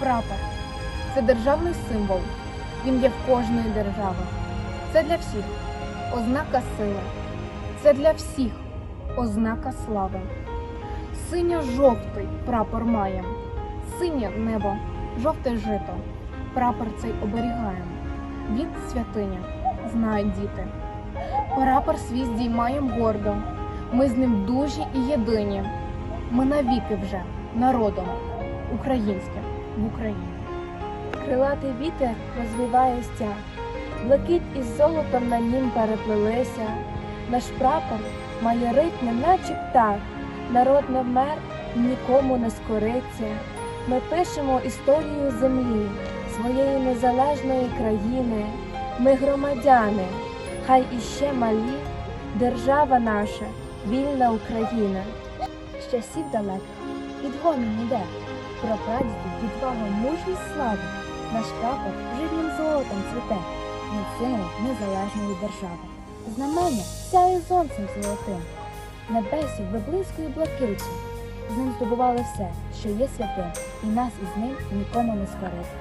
Прапор це державний символ. Він є в кожної держави. Це для всіх ознака сили. Це для всіх ознака слави. Синьо-жовтий прапор має, синє небо, жовте жито. Прапор цей оберігаєм. Він святиня, знають діти. Прапор свій здіймаєм гордо. Ми з ним дужі і єдині. Ми навіки вже народом українське в Україні. Крилатий вітер розвіває стяг, блакить із золотом на нім переплелися. Наш прапор має ритм, наче птах, народ не вмер, нікому не скориться. Ми пишемо історію землі, своєї незалежної країни. Ми громадяни, хай іще малі, держава наша, вільна Україна. З часів далеких відгомін іде, про прадідів відвагу мужність слава, Наш прапор жирним золотом цвіте, він символ незалежної держави. Знамення сяє сонцем золотим, небесі виблискує блакиті. З ним здобували все, що є святим, і нас із ним нікому не скорити.